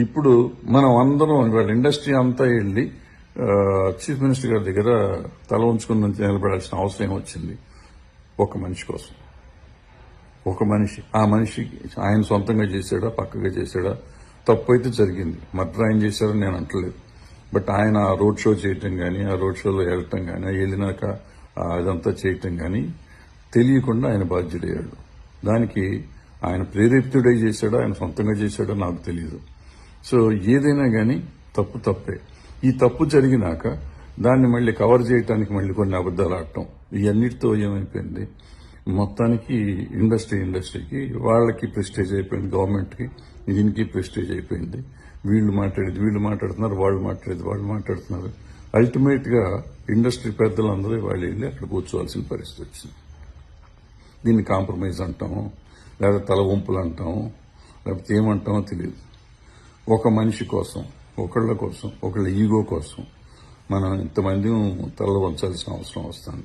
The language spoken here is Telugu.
ఇప్పుడు మనం అందరం ఇవాళ ఇండస్ట్రీ అంతా వెళ్ళి చీఫ్ మినిస్టర్ గారి దగ్గర తల ఉంచుకుని నిలబడాల్సిన అవసరం వచ్చింది ఒక మనిషి కోసం. ఒక మనిషి. ఆ మనిషి ఆయన సొంతంగా చేశాడా? పక్కగా చేశాడా? తప్పు అయితే జరిగింది. మర్డర్ ఆయన చేశారని నేను అంటలేదు. బట్ ఆయన ఆ రోడ్ షో చేయటం కానీ ఆ రోడ్ షోలో వెళ్ళటం కానీ వెళ్ళినాక అదంతా చేయటం కానీ తెలియకుండా ఆయన బాధ్యుడయ్యాడు. దానికి ఆయన ప్రేరేపితుడై చేశాడా? ఆయన సొంతంగా చేశాడో? నాకు తెలియదు సో ఏదైనా కానీ తప్పు తప్పే. ఈ తప్పు జరిగినాక దాన్ని మళ్ళీ కవర్ చేయడానికి మళ్ళీ కొన్ని అబద్దాలు ఆడటం ఇవన్నిటితో ఏమైపోయింది? మొత్తానికి ఇండస్ట్రీ ఇండస్ట్రీకి వాళ్ళకి ప్రెస్టేజ్ అయిపోయింది గవర్నమెంట్కి దీనికి ప్రెస్టేజ్ అయిపోయింది. వీళ్ళు మాట్లాడేది వీళ్ళు మాట్లాడుతున్నారు వాళ్ళు మాట్లాడేది వాళ్ళు మాట్లాడుతున్నారు. అల్టిమేట్గా ఇండస్ట్రీ పెద్దలందరూ వాళ్ళు వెళ్ళి అక్కడ కూర్చోవాల్సిన పరిస్థితి వచ్చింది. దీన్ని కాంప్రమైజ్ అంటాము లేదా తల వంపులు అంటాము లేకపోతే ఏమంటామో తెలియదు. ఒక మనిషి కోసం ఒకళ్ళ కోసం ఒకళ్ళ ఈగో కోసం మనం ఇంతమంది తల వంచాల్సిన అవసరం వస్తుంది.